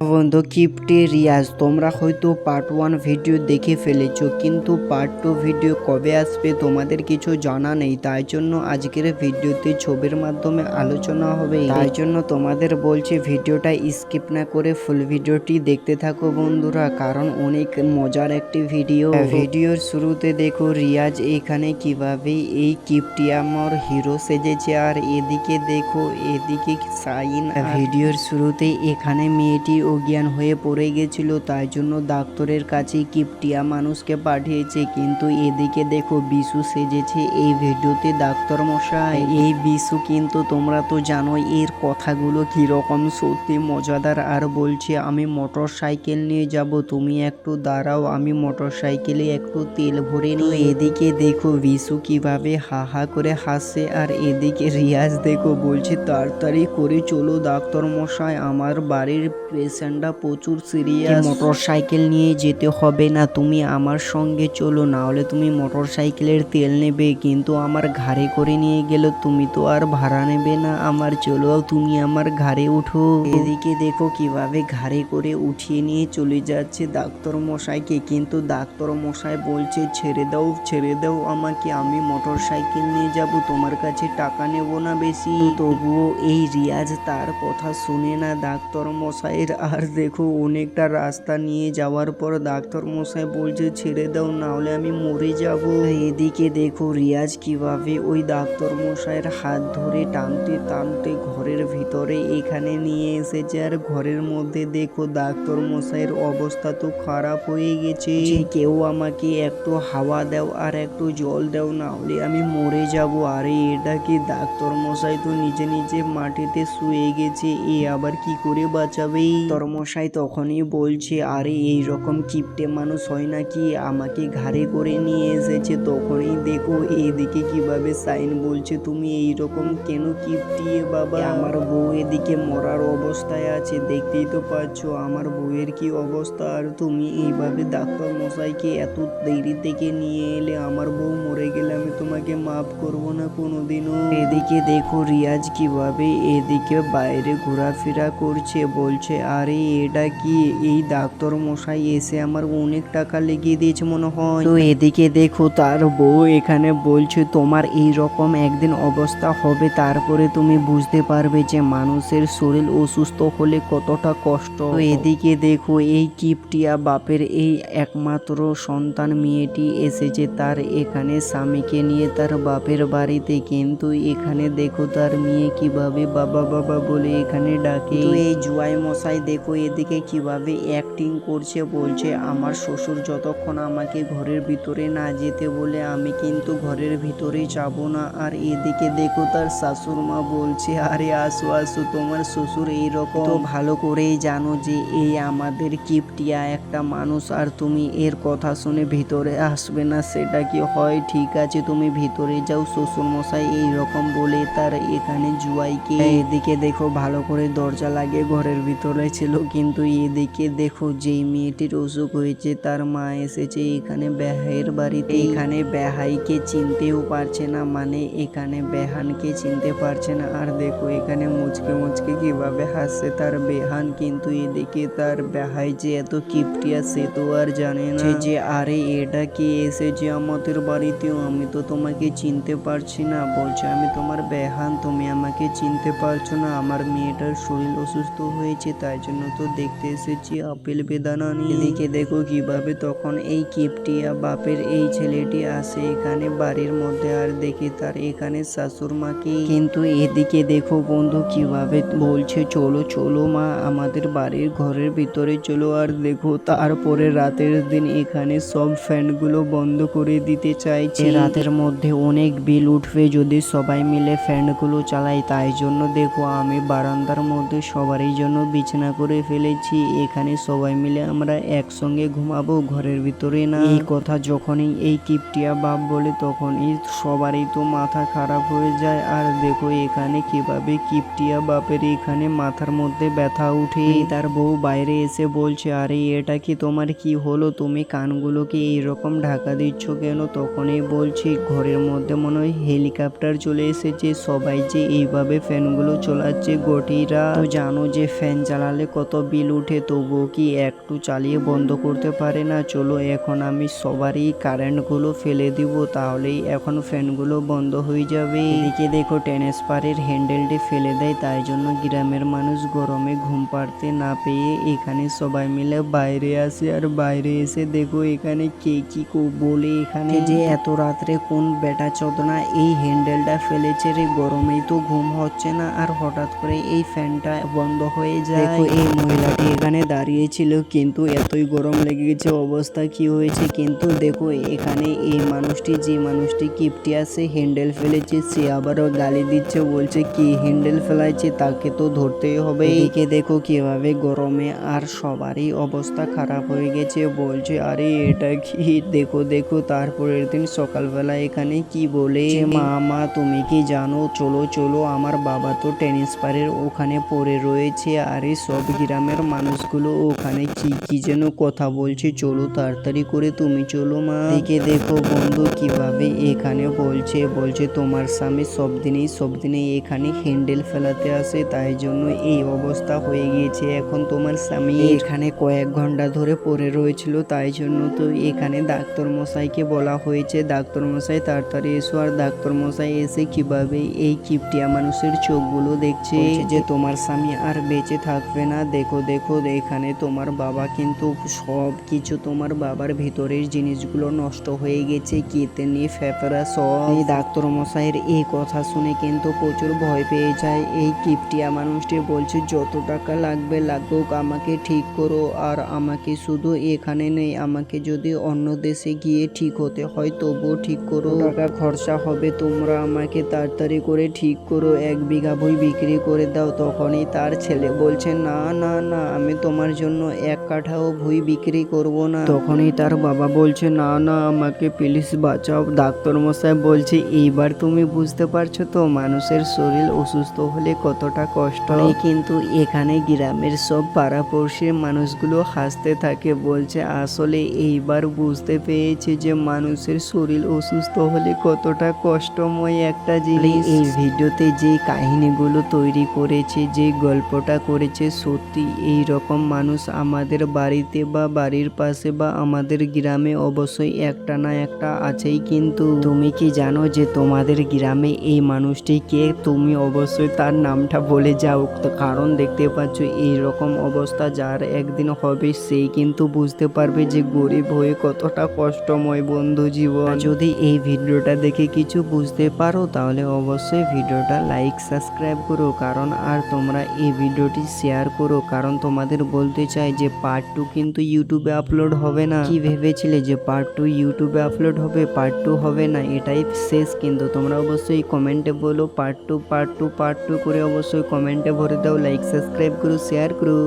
বন্ধু কিপ্টে রিয়াজ তোমরা হয়তো পার্ট ওয়ান ভিডিও দেখে ফেলেছ কিন্তু পার্ট টু ভিডিও কবে আসবে তোমাদের কিছু জানা নেই তাই জন্য আজকের ভিডিওতে ছবির মাধ্যমে আলোচনা হবে তাই জন্য তোমাদের বলছি ভিডিওটা স্কিপ না করে ফুল ভিডিওটি দেখতে থাকো বন্ধুরা কারণ অনেক মজার একটি ভিডিও ভিডিওর শুরুতে দেখো রিয়াজ এখানে কীভাবে এই কিপটিয়ামর হিরো সেজেছে আর এদিকে দেখো এদিকে সাইন। ভিডিওর শুরুতে এখানে মেয়েটি অজ্ঞান হয়ে পড়ে গেছিল, তাই জন্য ডাক্তারের কাছে কিপটিয়া মানুষকে পাঠিয়েছে। কিন্তু এদিকে দেখো, বিশু সেজেছে এই ভিডিওতে ডাক্তার মশাই এই বিশু কিন্তু তোমরা তো জানো এর কথাগুলো কীরকম সত্যি মজাদার। আর বলছে, আমি মোটর সাইকেল নিয়ে যাব, তুমি একটু দাঁড়াও, আমি মোটর সাইকেলে একটু তেল ভরে নিই। এদিকে দেখো, বিশু কীভাবে হা হা করে হাসছে। আর এদিকে রিয়াজ দেখো, বলছে, তাড়াতাড়ি করে চলো ডাক্তার মশাই আমার বাড়ির পেশেন্টটা প্রচুর সিরিয়াস মোটর সাইকেল নিয়ে যেতে হবে না তুমি আমার সঙ্গে চলো না হলে তুমি মোটর সাইকেলের তেল নেবে, কিন্তু আমার ঘাড়ে করে নিয়ে গেলে তুমি তো আর ভাড়া নেবে না। আমার চলো, তুমি আমার ঘাড়ে উঠো। এদিকে দেখো কীভাবে ঘাড়ে করে উঠিয়ে নিয়ে চলে যাচ্ছে ডাক্তার মশাইকে, কিন্তু ডাক্তার মশাই বলছে, ছেড়ে দাও ছেড়ে দাও আমাকে, আমি মোটর সাইকেল নিয়ে যাব, তোমার কাছে টাকা নেব না বেশি। তবুও এই রিয়াজ তার কথা শুনে না ডাক্তার মশাইয়ের আর দেখো, অনেকটা রাস্তা নিয়ে যাওয়ার পর ডাক্তার মশাই বলছে, ছেড়ে দাও না হলে আমি মরে যাব। এদিকে দেখো, রিয়াজ কীভাবে ওই ডাক্তার মশাইয়ের হাত ধরে টানতে টানতে ঘরের ভিতরে এখানে নিয়ে এসেছে। আর ঘরের মধ্যে দেখো ডাক্তার মশাইয়ের অবস্থা তো খারাপ হয়ে গেছে। কেউ আমাকে একটু হাওয়া দাও আর একটু জল দাও না হলে আমি মরে যাব। আরে, এটা কি ডাক্তার মশাই তো নিজে নিজে মাটিতে শুয়ে গেছে, এ আবার কি করে বাঁচাবে? তরমশাই তখনই বলছে, আরে এই রকম কিপটে মানুষ হয় নাকি? আমাকে ঘাড়ে করে নিয়ে এসেছে তখনই দেখো, এদিকে কীভাবে সাইন বলছে, তুমি এই রকম কেন কিপটিয়ে বাবা? আমার বউ এদিকে মরার অবস্থায় আছে, দেখতেই তো পাচ্ছ, আমার বউয়ের কি অবস্থা? আর তুমি এইভাবে ডাক্তার মশাইকে এত দেরি থেকে নিয়ে এলে, আমার বউ মরে গেলে আমি তোমাকে মাফ করব না কোনোদিনও? এদিকে দেখো, রিয়াজ কীভাবে এদিকে বাইরে ঘোরাফেরা করছে, বলছে, আরে এটা কি? এই ডাক্তার মশাই এসে আমার অনেক টাকা লেগিয়ে দিয়েছে মনে হয়। তো এদিকে দেখো, তার বউ এখানে বলছে, তোমার এই রকম একদিন অবস্থা হবে, তারপরে তুমি বুঝতে পারবে যে মানুষের শরীর অসুস্থ হলে কতটা কষ্ট। তো এদিকে দেখো, এই কিপটিয়া বাপের এই একমাত্র সন্তান মেয়েটি এসেছে তার এখানে স্বামীকে নিয়ে তার বাপের বাড়িতে। কিন্তু এখানে দেখো, তার মেয়ে কীভাবে বাবা বাবা বলে এখানে ডাকে। এই জুয়াই মশাই দেখো এদিকে কীভাবে অ্যাক্টিং করছে, বলছে, আমার শ্বশুর যতক্ষণ আমাকে ঘরের ভিতরে না যেতে বলে, আমি কিন্তু ঘরের ভিতরে যাব না। আর এদিকে দেখো তার শাশুর মা বলছে, আরে আসো আসো, তোমার শ্বশুর এইরকম। তো ভালো করেই জানো যে এই আমাদের কিপটিয়া একটা মানুষ, আর তুমি এর কথা শুনে ভিতরে আসবে না, সেটা কি হয়? ঠিক আছে, তুমি ভিতরে যাও, শ্বশুর মশাই এইরকম বলে তার এখানে জুয়াইকে। এদিকে দেখো ভালো করে দরজা লাগে ঘরের ভিতরে ছিল কিন্তু এদিকে দেখো যেই মেয়েটির অসুখ হয়েছে, তার মা এসেছে এখানে বেহাইয়ের বাড়িতে। এখানে বেহাইকে চিনতেও পারছে না মানে এখানে বেহানকে চিনতে পারছে না। আর দেখো এখানে মুচকে মুচকে কীভাবে হাসছে তার বেহান, কিন্তু এদিকে তার বেহাই যে এত কিপটিয়া সে তো আর জানে না। যে, আরে, এটা কি এসেছে আমাদের বাড়িতেও? আমি তো তোমাকে চিনতে পারছি না। বলছে, আমি তোমার বেহান, তুমি আমাকে চিনতে পারছ না। আমার মেয়েটার শরীর অসুস্থ হয়েছে, তাই জন্য তো দেখতে এসেছি আপেল বেদানা নিয়ে। এদিকে দেখো কীভাবে তখন এই কিপটিয়া বাপের এই ছেলেটি আসে এখানে বাড়ির মধ্যে আর দেখি তার এখানে শাশুর মাকে কিন্তু এদিকে দেখো বন্ধু কীভাবে বলছে, চলো চলো মা, আমাদের বাড়ির ঘরের ভিতরে চলো। আর দেখো তারপরে রাতের দিন এখানে সব ফ্যানগুলো বন্ধ করে দিতে চাইছে। রাতের মধ্যে অনেক বিল উঠবে যদি সবাই মিলে ফ্যানগুলো চালাই তাই জন্য দেখো আমি বারান্দার মধ্যে সবারই জন্য বিছানা করে ফেলেছি। এখানে সবাই মিলে আমরা একসঙ্গে ঘুমাবো, ঘরের ভিতরে না। এই কথা যখনই এই কিপটিয়া বাপ বলে, তখনই সবারই তো মাথা খারাপ হয়ে যায়। আর দেখো এখানে কীভাবে কিপটিয়া বাপের এখানে মাথার মধ্যে ব্যথা উঠে। তার বউ বাইরে এসে বলছে, আরে, এটা কি তোমার কি হলো? তুমি কানগুলোকে এইরকম ঢাকা দিচ্ছ কেন? তখনই বলছি, ঘরের মধ্যে মনে হয় হেলিকপ্টার চলে এসেছে। সবাই যে এইভাবে ফ্যানগুলো চলাচ্ছে, গটিরা। জানো যে ফ্যান চালালে কত বিল উঠে তবুও কি একটু চালিয়ে বন্ধ করতে পারে না? চলো এখন আমি সবারই কারেন্টগুলো ফেলে দিব তাহলেই এখন ফ্যানগুলো বন্ধ হয়ে যাবে। এদিকে দেখো টেনিস পারের হ্যান্ডেলটি ফেলে দেয় তাই জন্য গ্রামের মানুষ গরমে ঘুম পাড়তে না পেয়ে এখানে সবাই মিলে বাইরে আসে। আর বাইরে এসে দেখো এখানে কে কি বলে এখানে যে এত রাত্রে কোন বেটা চোদনা এই হ্যান্ডেলটা ফেলেছে রে? গরমেই তো ঘুম হচ্ছে না আর হঠাৎ করে এই ফ্যানটা বন্ধ হয়ে যায়। এই মহিলাটি এখানে দাঁড়িয়েছিল কিন্তু এতই গরম লেগে গেছে অবস্থা কি হয়েছে? কিন্তু দেখো এখানে এই মানুষটি যে মানুষটি কিপটি আছে হ্যান্ডেল ফেলেছে সে আবারও গালি দিচ্ছে বলছে কি হ্যান্ডেল ফেলাইছে? তাকে তো ধরতেই হবে। একে দেখো কীভাবে গরমে আর সবারই অবস্থা খারাপ হয়ে গেছে বলছে আরে এটা কি? দেখো দেখো তারপরের দিন সকালবেলা এখানে কি বলে? মা মা তুমি কি জানো? চলো চলো আমার বাবা তো টেনিস পারের ওখানে পড়ে রয়েছে। আরে সব গ্রামের মানুষগুলো ওখানে কি কি যেন কথা বলছে চলো তাড়াতাড়ি করে তুমি চলো মা। দেখে দেখো বন্ধু কীভাবে এখানে বলছে বলছে তোমার স্বামী সব দিনেই সব দিনেই এখানে হ্যান্ডেল ফেলাতে আসে তাই জন্য এই অবস্থা হয়ে গিয়েছে এখন তোমার স্বামী। এখানে কয়েক ঘণ্টা ধরে পড়ে রয়েছিল তাই জন্য তো এখানে ডাক্তার মশাইকে বলা হয়েছে। ডাক্তার মশাই তাড়াতাড়ি এসো আর ডাক্তার মশাই এসে কীভাবে এই কিপটিয়া মানুষের চোখগুলো দেখছে যে তোমার স্বামী আর বেঁচে থাকবে না। দেখো দেখো, এখানে তোমার বাবা কিন্তু সব কিছু তোমার বাবার ভিতরের জিনিসগুলো নষ্ট হয়ে গেছে কেতে নিয়ে ফেফড়া সব। এই ডাক্তার মশাইয়ের এই কথা শুনে কিন্তু প্রচুর ভয় পেয়ে যায়। এই কিপটিয়া মানুষটি বলছে, যত টাকা লাগবে, লাগুক, আমাকে ঠিক করো। আর আমাকে শুধু এখানে নেই, আমাকে যদি অন্য দেশে গিয়ে ঠিক হতে হয়, তবুও ঠিক করো। টাকা খরচা হবে, তোমরা আমাকে তাড়াতাড়ি করে ঠিক করো। এক বিঘা বই বিক্রি করে দাও। তখনই তার ছেলে বলছে, না না না না আমি তোমার জন্য এক কাঠাও ভুই বিক্রি করব না। তখনই তার বাবা বলছে না না আমাকে প্লিজ বাঁচাও। ডাক্তার মশাই বলছে এইবার তুমি বুঝতে পারছ তো মানুষের শরীর অসুস্থ হলে কতটা কষ্ট? হয় কিন্তু এখানে গ্রামের সব পাড়াপড়শির মানুষগুলো হাসতে থাকে বলছে আসলে এইবার বুঝতে পেরেছে যে মানুষের শরীর অসুস্থ হলে কতটা কষ্টময় একটা জিনিস। এই ভিডিওতে যে কাহিনীগুলো তৈরি করেছে যে গল্পটা করেছে সত্যি, এই রকম মানুষ আমাদের বাড়িতে বা বাড়ির পাশে বা আমাদের গ্রামে অবশ্যই একটা না একটা আছেই কিন্তু। তুমি কি জানো যে তোমাদের গ্রামে এই মানুষটি কে? তুমি অবশ্যই তার নামটা বলে যাও। কারণ দেখতে পাচ্ছ, এই রকম অবস্থা যার একদিন হবে সেই কিন্তু বুঝতে পারবে যে গরিব হয়ে কতটা কষ্টময় বন্ধু জীবন। যদি এই ভিডিওটা দেখে কিছু বুঝতে পারো, তাহলে অবশ্যই ভিডিওটা লাইক, সাবস্ক্রাইব করো। কারণ আর তোমরা এই ভিডিওটি শেয়ার করো, কারণ তোমাদের বলতে চাই যে পার্ট টু কিন্তু ইউটিউবে আপলোড হবে না। কি ভেবেছিলে যে পার্ট টু ইউটিউবে আপলোড হবে পার্ট টু হবে না? এটাই শেষ কিন্তু। তোমরা অবশ্যই কমেন্টে বলো part two part two part two করে অবশ্যই কমেন্টে ভরে দাও লাইক সাবস্ক্রাইব করো শেয়ার করো।